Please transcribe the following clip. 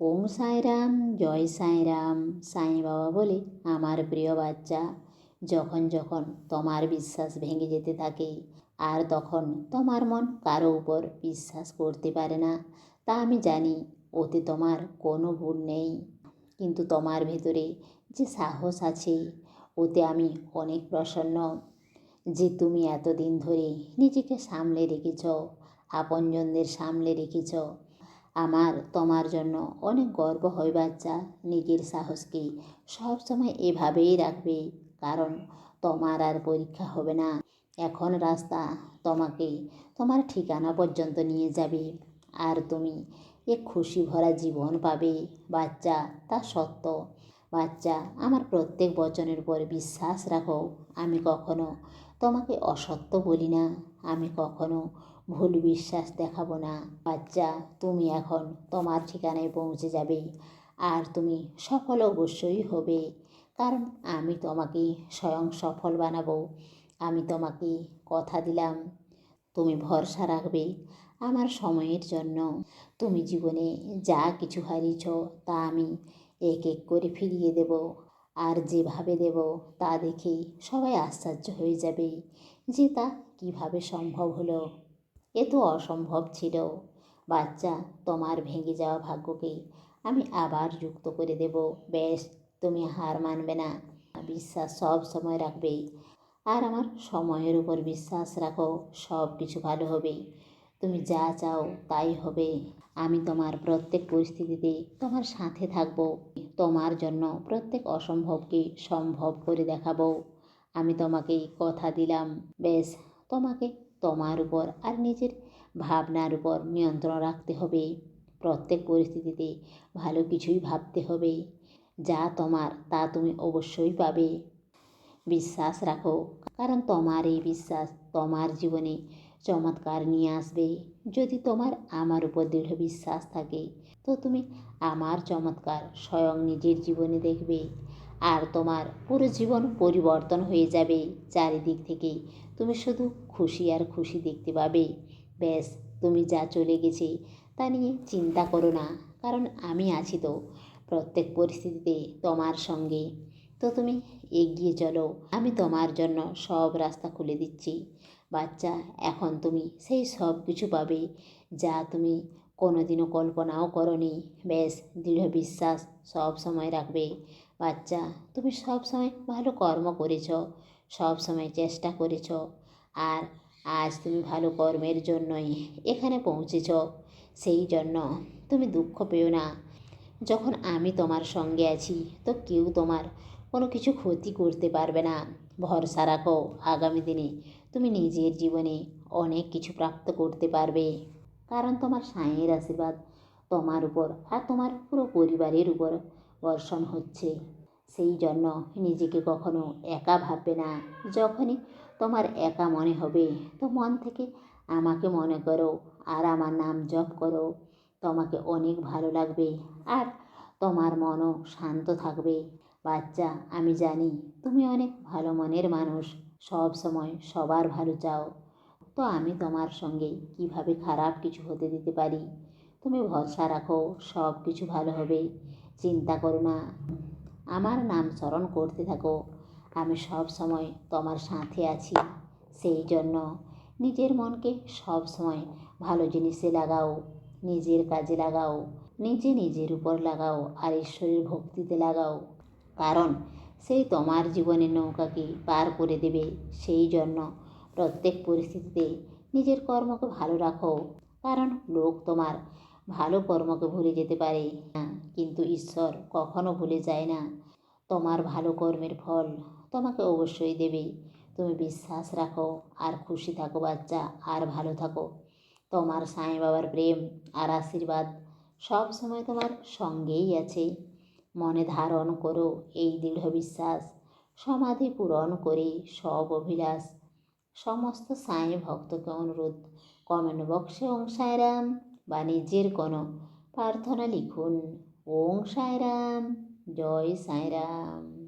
ওম সাইরাম, জয় সাইরাম, সাই বাবা বলে আমার প্রিয় বাচ্চা। যখন যখন তোমার বিশ্বাস ভেঙে যেতে থাকে, আর তখন তোমার মন কারও উপর বিশ্বাস করতে পারে না। তা আমি জানি, ওতে তোমার কোনো ভুল নেই। কিন্তু তোমার ভেতরে যে সাহস আছে, ওতে আমি অনেক প্রসন্ন। যে তুমি এতদিন ধরে নিজেকে সামলে রেখেছ, আপনজনদের সামলে রেখেছ আমার, তোমার জন্য অনেক গর্ব হয় বাচ্চা, নিজের সাহসকে সবসময় এভাবেই রাখবে, কারণ তোমার আর পরীক্ষা হবে না। এখন রাস্তা তোমাকে তোমার ঠিকানা পর্যন্ত নিয়ে যাবে, আর তুমি এ খুশি ভরা জীবন পাবে। বাচ্চা, তা সত্য। বাচ্চা, আমার প্রত্যেক বচনের উপর বিশ্বাস রাখো। আমি কখনো তোমাকে অসত্য বলি না। আমি কখনো ভুল বিশ্বাস দেখাবো না। বাচ্চা, তুমি এখন তোমার ঠিকানায় পৌঁছে যাবে আর তুমি সফল অবশ্যই হবে। কারণ আমি তোমাকে স্বয়ং সফল বানাবো। আমি তোমাকে কথা দিলাম। তুমি ভরসা রাখবে আমার সময়ের জন্য। তুমি জীবনে যা কিছু হারিয়েছ তা আমি এক এক করে ফিরিয়ে দেব। আর যেভাবে দেব তা দেখে সবাই আশ্চর্য হয়ে যাবে যে তা কীভাবে সম্ভব হলো। এ তো অসম্ভব ছিল বাচ্চা, তোমার ভেঙে যাওয়া ভাগ্যকে আমি আবার যুক্ত করে দেব। বেশ, তুমি হার মানবে না। বিশ্বাস সব সময় রাখবে। আর আমার সময়ের উপর বিশ্বাস রাখো, সব কিছু ভালো হবে। তুমি যা চাও তাই হবে। আমি তোমার প্রত্যেক পরিস্থিতিতে তোমার সাথে থাকব। তোমার জন্য প্রত্যেক অসম্ভবকে সম্ভব করে দেখাবো। আমি তোমাকে কথা দিলাম। বেশ, তোমাকে তোমার উপর আর নিজের ভাবনার উপর নিয়ন্ত্রণ রাখতে হবে। প্রত্যেক পরিস্থিতিতে ভালো কিছুই ভাবতে হবে। যা তোমার, তা তুমি অবশ্যই পাবে। বিশ্বাস রাখো, কারণ তোমার এই বিশ্বাস তোমার জীবনে চমৎকার নিয়ে আসবে। যদি তোমার আমার উপর দৃঢ় বিশ্বাস থাকে, তো তুমি আমার চমৎকার স্বয়ং নিজের জীবনে দেখবে। আর তোমার পুরো জীবন পরিবর্তন হয়ে যাবে চারিদিক থেকে তুমি শুধু খুশি আর খুশি দেখতে পাবে। ব্যাস, তুমি যা চলে গেছে তা নিয়ে চিন্তা করো না, কারণ আমি আছি তো প্রত্যেক পরিস্থিতিতে তোমার সঙ্গে। তো তুমি এগিয়ে চলো, আমি তোমার জন্য সব রাস্তা খুলে দিচ্ছি। বাচ্চা, এখন তুমি সেই সব কিছু পাবে যা তুমি কোনোদিনও কল্পনাও করনি। বেশ, দৃঢ় বিশ্বাস সব সময় রাখবে। বাচ্চা, তুমি সব সময় ভালো কর্ম করেছ, সব সময় চেষ্টা করেছ, আর আজ তুমি ভালো কর্মের জন্যই এখানে পৌঁছেছ। সেই জন্য তুমি দুঃখ পেও না। যখন আমি তোমার সঙ্গে আছি, তো কেউ তোমার কোনো কিছু ক্ষতি করতে পারবে না। ভরসা রাখো, আগামী দিনে তুমি নিজের জীবনে অনেক কিছু প্রাপ্ত করতে পারবে। কারণ তোমার সাঁয়ের আশীর্বাদ তোমার উপর আর তোমার পুরো পরিবারের উপর বর্ষণ হচ্ছে। সেই জন্য নিজেকে কখনো একা ভাববে না। যখনই তোমার একা মনে হবে, তো মন থেকে আমাকে মনে করো আর আমার নাম জপ করো। তোমাকে অনেক ভালো লাগবে আর তোমার মনও শান্ত থাকবে। বাচ্চা, আমি জানি তুমি অনেক ভালো মনের মানুষ। সব সময় সবার ভালো চাও। তো আমি তোমার সঙ্গে কীভাবে খারাপ কিছু হতে দিতে পারি? তুমি ভরসা রাখো, সব কিছু ভালো হবে। চিন্তা করো না। আমার নাম স্মরণ করতে থাকো। আমি সব সময় তোমার সাথে আছি। সেই জন্য নিজের মনকে সব সময় ভালো জিনিসে লাগাও। নিজের কাজে লাগাও। নিজে নিজের উপর লাগাও আর ঈশ্বরের ভক্তিতে লাগাও। কারণ সেই তোমার জীবনের নৌকাকে পার করে দেবে। সেই জন্য প্রত্যেক পরিস্থিতিতে নিজের কর্মকে ভালো রাখো। কারণ লোক তোমার ভালো কর্মকে ভুলে যেতে পারে কিন্তু ঈশ্বর কখনো ভুলে যায় না। তোমার ভালো কর্মের ফল তোমাকে অবশ্যই দেবে। তুমি বিশ্বাস রাখো আর খুশি থাকো বাচ্চা, আর ভালো থাকো। তোমার সাঁই বাবার প্রেম আর আশীর্বাদ সব সময় তোমার সঙ্গেই আছে। মনে ধারণ করো এই দৃঢ় বিশ্বাস, সমাধি পূরণ করে সব অভিলাষ। সমস্ত সাঁই ভক্তকে অনুরোধ। কমেন্ট বক্সে ওং সাইরাম, বা নিজের কোনো প্রার্থনা লিখুন। ওং সাইরাম, জয় সাইরাম।